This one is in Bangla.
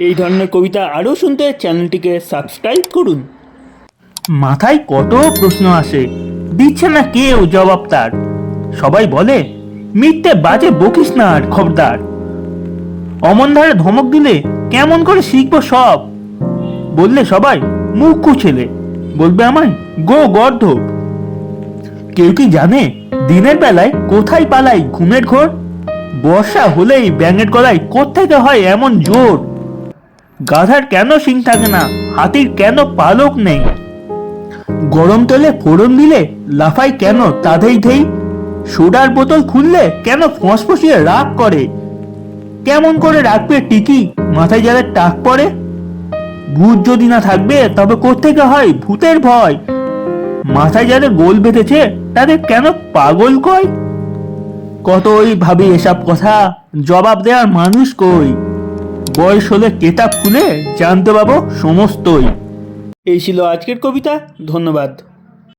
এই ধরনের কবিতা আরও শুনতে চ্যানেলটিকে সাবস্ক্রাইব করুন। মাথায় কত প্রশ্ন আসে, দিচ্ছে না কেউ জবাব তার। সবাই বলে, মিথ্যে বাজে বকিস না আর খবরদার। অমন ধারে ধমক দিলে কেমন করে শিখব সব? বললে সবাই, মুখ ছেলে বলবে আমায়, গো গর্ধ কেউ কি জানে, দিনের বেলায় কোথায় পালাই ঘুমের ঘোর? বর্ষা হলেই ব্যাঙের গলায় কোত্থেকে হয় এমন জোর? গাধার কেন শিং থাকে না? হাতির কেন পালক নেই? গরম তেলে ফোড়ন দিলে লাফাই কেন তাদেই ধেই? সোডার বোতল খুললে কেন ফসফসিয়ে রাগ করে? কেমন করে রাখবে টিকি? মাথায় যাদের টাক পড়ে? ভূত যদি না থাকবে, তবে কোত্থেকে হয় ভূতের ভয়? মাথায় যাদের গোল বেঁধেছে, তাদের কেন পাগল কয়? কতই ভাবি এসব কথা? জবাব দেওয়ার মানুষ কই? বয়স হলে কেতাব খুলে জানতে পাবো সমস্তই। এই ছিল আজকের কবিতা ধন্যবাদ।